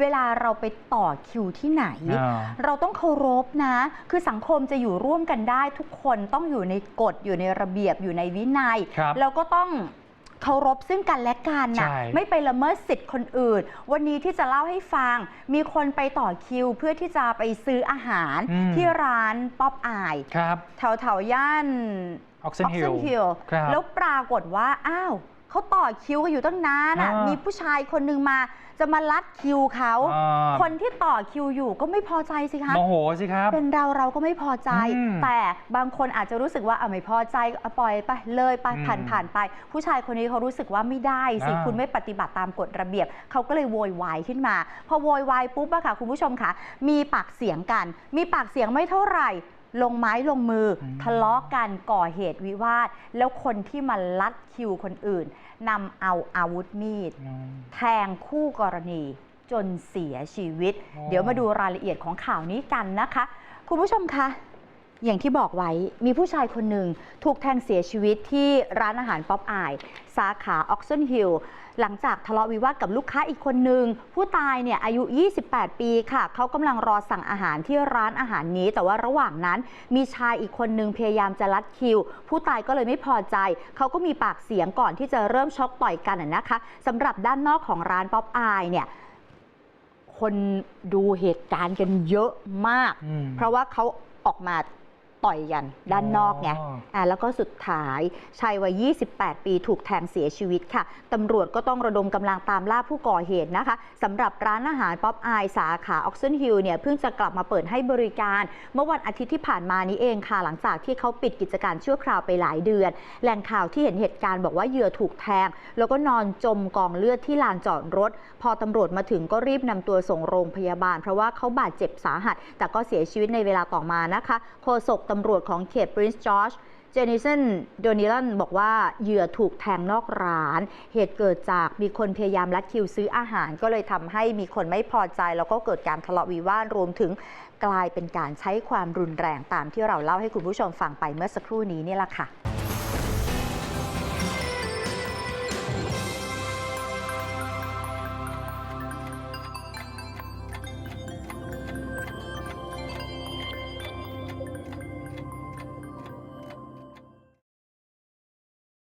เวลาเราไปต่อคิวที่ไหนอ่าเราต้องเคารพนะ คือสังคมจะอยู่ร่วมกันได้ทุกคนต้องอยู่ในกฎอยู่ในระเบียบอยู่ในวินัยครับแล้วก็ต้องเคารพซึ่งกันและกันนะใช่ไม่ไปละเมิดสิทธิ์คนอื่น วันนี้ที่จะเล่าให้ฟัง มีคนไปต่อคิวเพื่อที่จะไปซื้ออาหารอืมที่ร้านป๊อปอายครับแถวแถวๆย่าน Oxon Hill Hill ครับแล้วปรากฏว่า อ้าวเขาต่อคิวกันอยู่ตั้งนานอะอ่ามีมีผู้ชายคนหนึ่งมาจะมาลัดคิวเขา อ่า คนที่ต่อคิวอยู่ก็ไม่พอใจสิคะ โมโหสิครับ เป็นเราเราก็ไม่พอใจ อืมแต่บางคนอาจจะรู้สึกว่าอะไม่พอใจอะปล่อยไปเลยไปอืมผ่านผ่านไป ผู้ชายคนนี้เขารู้สึกว่าไม่ได้สิอ่าคุณไม่ปฏิบัติตามกฎระเบียบ เขาก็เลยโวยวายขึ้นมา พอโวยวายปุ๊บอะค่ะคุณผู้ชมคะมีปากเสียงกัน มีปากเสียงไม่เท่าไหร่ ลงไม้ลงมืออมทะเลาะกันก่อเหตุวิวาท แล้วคนที่มาลัดคิวคนอื่นนำเอาอาวุธมีด อืม แทงคู่กรณีจนเสียชีวิต อ๋อ เดี๋ยวมาดูรายละเอียดของข่าวนี้กันนะคะ คุณผู้ชมคะ อย่างที่บอกไว้มีผู้ชายคนหนึ่งถูกแทงเสียชีวิตที่ร้านอาหารป๊อปอาย สาขาออกซ n นฮิลหลังจากทะเลาะวิวาทกับลูกค้าอีกคนหนึ่งผู้ตายเนี่ยอายุ 28 ปีค่ะ เขากำลังรอสั่งอาหารที่ร้านอาหารนี้ แต่ว่าระหว่างนั้นมีชายอีกคนหนึ่งพยายามจะลัดคิว ผู้ตายก็เลยไม่พอใจ เขาก็มีปากเสียงก่อนที่จะเริ่มชกต่อยกันนะนะคะสำหรับด้านนอกของร้านป๊อปอายเนี่ยคนดูเหตุการณ์กันเยอะมากอืมเพราะว่าเขาออกมา ต่อยกันด้านนอกไงอ๋ออ่าแล้วก็สุดท้ายชายวัย 28 ปีถูกแทงเสียชีวิตค่ะตำรวจก็ต้องระดมกำลังตามล่าผู้ก่อเหตุนะคะสำหรับร้านอาหารป๊อปอายสาขาออกซ n นฮิลเนี่ยเพิ่งจะกลับมาเปิดให้บริการ เมื่อวันอาทิตย์ที่ผ่านมานี้เองค่ะ หลังจากที่เขาปิดกิจการชั่วคราวไปหลายเดือน แหล่งข่าวที่เห็นเหตุการณ์บอกว่าเหยื่อถูกแทง แล้วก็นอนจมกองเลือดที่ลานจอดรถ พอตำรวจมาถึงก็รีบนำตัวส่งโรงพยาบาล เพราะว่าเขาบาดเจ็บสาหัส แต่ก็เสียชีวิตในเวลาต่อมานะคะโฆษกตำรวจของเขตปรินซ์จอร์จเจนิสันโดนิลันบอกว่าเหยื่อถูกแทงนอกร้าน เหตุเกิดจากมีคนพยายามลัดคิวซื้ออาหาร ก็เลยทำให้มีคนไม่พอใจ แล้วก็เกิดการทะเลาะวิวาทรวมถึงกลายเป็นการใช้ความรุนแรงตามที่เราเล่าให้คุณผู้ชมฟังไปเมื่อสักครู่นี้นี่แหละค่ะ